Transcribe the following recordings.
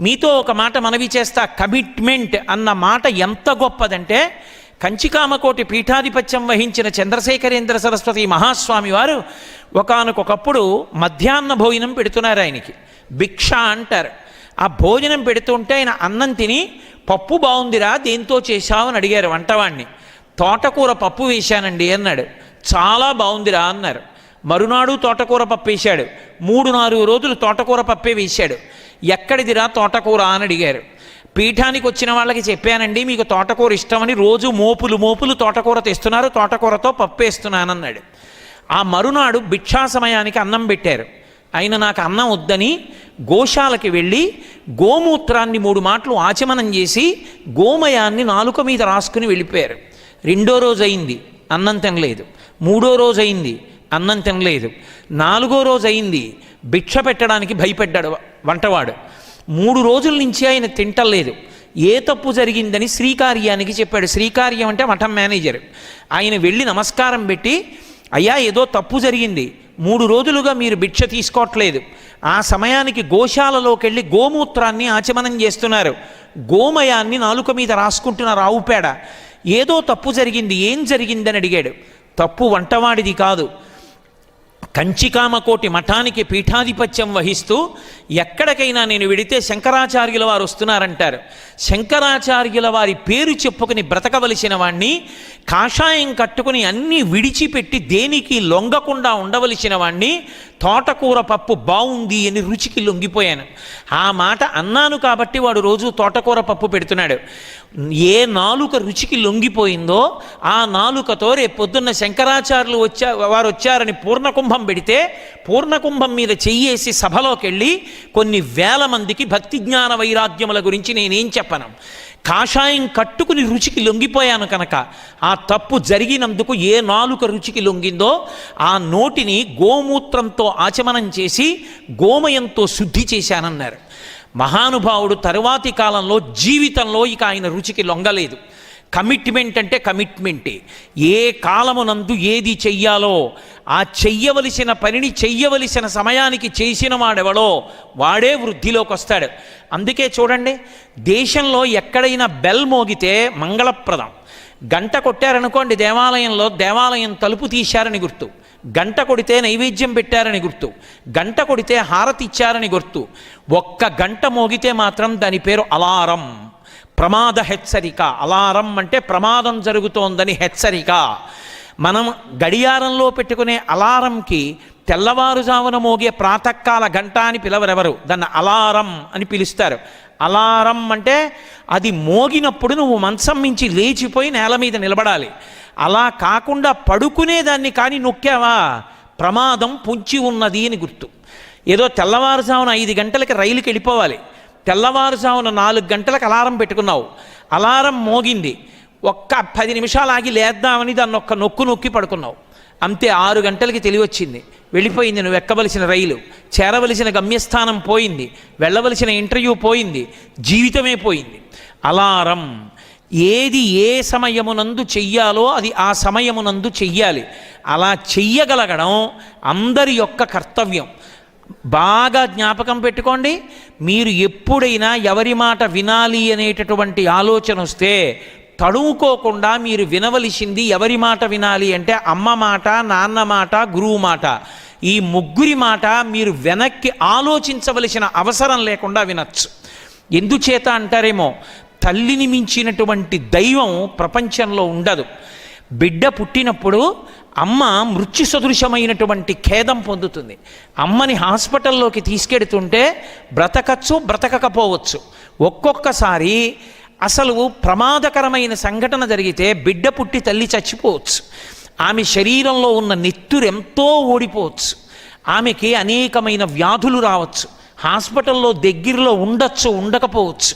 మీతో ఒక మాట మనవి చేస్తా. కమిట్మెంట్ అన్న మాట ఎంత గొప్పదంటే కంచికామకోటి పీఠాధిపత్యం వహించిన చంద్రశేఖరేంద్ర సరస్వతి మహాస్వామి వారు ఒకనకొకప్పుడు మధ్యాహ్న భోజనం పెడుతున్నారు ఆయనకి. భిక్ష అంటారు. ఆ భోజనం పెడుతుంటే ఆయన అన్నం తిని పప్పు బాగుందిరా దేంతో చేశావు? అని అడిగారు వంటవాణ్ణి. తోటకూర పప్పు వేశానండి అన్నాడు. చాలా బాగుందిరా అన్నారు. మరునాడు తోటకూర పప్పు వేశాడు మూడు నాలుగు రోజులు తోటకూర పప్పే వేశాడు. ఎక్కడిదిరా తోటకూర అని అడిగారు. పీఠానికి వచ్చిన వాళ్ళకి చెప్పానండి మీకు తోటకూర ఇష్టమని రోజు మోపులు మోపులు తోటకూర తెస్తున్నారు తోటకూరతో పప్పు వేస్తున్నానన్నాడు ఆ మరునాడు భిక్షా సమయానికి అన్నం పెట్టారు. ఆయన నాకు అన్నం వద్దని గోశాలకి వెళ్ళి గోమూత్రాన్ని మూడు మాటలు ఆచమనం చేసి గోమయాన్ని నాలుక మీద రాసుకుని వెళ్ళిపోయారు. రెండో రోజు అయింది అన్నం తినలేదు. మూడో రోజు అయింది అన్నం తినలేదు. నాలుగో రోజు అయింది భిక్ష పెట్టడానికి భయపడ్డాడు. వంటవాడు. మూడు రోజుల నుంచి ఆయన తింటలేదు. ఏ తప్పు జరిగిందని శ్రీకార్యానికి చెప్పాడు. శ్రీకార్యం అంటే మఠం మేనేజర్. ఆయన వెళ్ళి నమస్కారం పెట్టి అయ్యా ఏదో తప్పు జరిగింది. మూడు రోజులుగా మీరు భిక్ష తీసుకోవట్లేదు. ఆ సమయానికి గోశాలలోకి వెళ్ళి గోమూత్రాన్ని ఆచమనం చేస్తున్నారు. గోమయాన్ని నాలుక మీద రాసుకుంటున్నారు ఆవుపేడ ఏదో తప్పు జరిగింది. ఏం జరిగిందని అడిగాడు. తప్పు వంటవాడిది కాదు. కంచికామకోటి మఠానికి పీఠాధిపత్యం వహిస్తూ ఎక్కడికైనా నేను వెడితే శంకరాచార్యుల వారు వస్తున్నారంటారు. శంకరాచార్యుల వారి పేరు చెప్పుకుని బ్రతకవలసిన వాణ్ణి కాషాయం కట్టుకుని అన్నీ విడిచిపెట్టి దేనికి లొంగకుండా ఉండవలసిన వాణ్ణి తోటకూర పప్పు బాగుంది అని రుచికి లొంగిపోయాను. ఆ మాట అన్నాను కాబట్టి వాడు రోజు తోటకూర పప్పు పెడుతున్నాడు. ఏ నాలుక రుచికి లొంగిపోయిందో ఆ నాలుకతో రేపొద్దున్న శంకరాచార్యులు వచ్చా వారు వచ్చారని పూర్ణకుంభం పెడితే పూర్ణకుంభం మీద చెయ్యేసి సభలోకి వెళ్ళి కొన్ని వేల మందికి భక్తి జ్ఞాన వైరాగ్యముల గురించి నేనేం చెప్పను. కాషాయం కట్టుకుని రుచికి లొంగిపోయాను కనుక ఆ తప్పు జరిగినందుకు ఏ నాలుక రుచికి లొంగిందో ఆ నోటిని గోమూత్రంతో ఆచమనం చేసి గోమయంతో శుద్ధి చేశానన్నారు. మహానుభావుడు తరువాతి కాలంలో జీవితంలో ఇక ఆయన రుచికి లొంగలేదు. కమిట్మెంట్ అంటే కమిట్మెంటే. ఏ కాలమునందు ఏది చెయ్యాలో ఆ చెయ్యవలసిన పనిని చెయ్యవలసిన సమయానికి చేసిన వాడెవడో వాడే వృద్ధిలోకి వస్తాడు అందుకే చూడండి దేశంలో ఎక్కడైనా బెల్ మోగితే మంగళప్రదం. గంట కొట్టారనుకోండి దేవాలయంలో దేవాలయం తలుపు తీశారని గుర్తు. గంట కొడితే నైవేద్యం పెట్టారని గుర్తు. గంట కొడితే హారతి ఇచ్చారని గుర్తు. ఒక్క గంట మోగితే మాత్రం దాని పేరు అలారం. ప్రమాద హెచ్చరిక. అలారం అంటే ప్రమాదం జరుగుతోందని హెచ్చరిక. మనం గడియారంలో పెట్టుకునే అలారంకి తెల్లవారుజామున మోగే ప్రాతకాల గంట అని పిలవరెవరు? దాన్ని అలారం అని పిలుస్తారు. అలారం అంటే అది మోగినప్పుడు నువ్వు మంచం మించి లేచిపోయి నేల మీద నిలబడాలి. అలా కాకుండా పడుకునేదాన్ని కానీ నొక్కావా? ప్రమాదం పొంచి ఉన్నది అని గుర్తు. ఏదో తెల్లవారుజామున ఐదు గంటలకి రైలుకి వెళ్ళిపోవాలి. తెల్లవారుజామున నాలుగు గంటలకు అలారం పెట్టుకున్నావు. అలారం మోగింది. ఒక్క పది నిమిషాలు ఆగి లేద్దామని దాన్ని ఒక్క నొక్కు నొక్కి పడుకున్నావు. అంతే ఆరు గంటలకి తెలివచ్చింది. వెళ్ళిపోయింది నువ్వు ఎక్కవలసిన రైలు. చేరవలసిన గమ్యస్థానం పోయింది. వెళ్ళవలసిన ఇంటర్వ్యూ పోయింది. జీవితమే పోయింది. అలారం ఏది ఏ సమయమునందు చెయ్యాలో అది ఆ సమయమునందు చెయ్యాలి. అలా చెయ్యగలగడం అందరి యొక్క కర్తవ్యం. బాగా జ్ఞాపకం పెట్టుకోండి. మీరు ఎప్పుడైనా ఎవరి మాట వినాలి అనేటటువంటి ఆలోచన వస్తే తడువుకోకుండా మీరు వినవలసింది ఎవరి మాట వినాలి అంటే అమ్మ మాట నాన్న మాట గురువు మాట. ఈ ముగ్గురి మాట మీరు వెనక్కి ఆలోచించవలసిన అవసరం లేకుండా వినచ్చు. ఎందుచేత అంటారేమో తల్లిని మించినటువంటి దైవం ప్రపంచంలో ఉండదు. బిడ్డ పుట్టినప్పుడు అమ్మ మృత్యు సదృశమైనటువంటి ఖేదం పొందుతుంది. అమ్మని హాస్పిటల్లోకి తీసుకెడుతుంటే బ్రతకచ్చు బ్రతకకపోవచ్చు. ఒక్కొక్కసారి అసలు ప్రమాదకరమైన సంఘటన జరిగితే బిడ్డ పుట్టి తల్లి చచ్చిపోవచ్చు. ఆమె శరీరంలో ఉన్న నెత్తురు ఎంతో ఓడిపోవచ్చు. ఆమెకి అనేకమైన వ్యాధులు రావచ్చు. హాస్పిటల్లో దగ్గరలో ఉండొచ్చు ఉండకపోవచ్చు.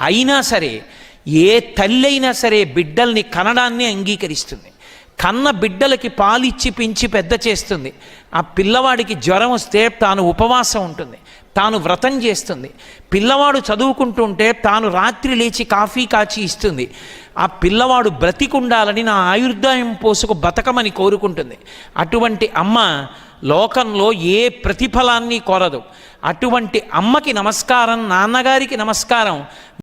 అయినా సరే ఏ తల్లి అయినా సరే బిడ్డల్ని కనడాన్ని అంగీకరిస్తుంది. కన్న బిడ్డలకి పాలిచ్చి పెంచి పెద్ద చేస్తుంది. ఆ పిల్లవాడికి జ్వరం వస్తే తాను ఉపవాసం ఉంటుంది. తాను వ్రతం చేస్తుంది. పిల్లవాడు చదువుకుంటుంటే తాను రాత్రి లేచి కాఫీ కాచి ఇస్తుంది. ఆ పిల్లవాడు బ్రతికుండాలని నా ఆయుర్దాయం పోసుకు బతకమని కోరుకుంటుంది. అటువంటి అమ్మ లోకంలో ఏ ప్రతిఫలాన్ని కోరదు. అటువంటి అమ్మకి నమస్కారం నాన్నగారికి నమస్కారం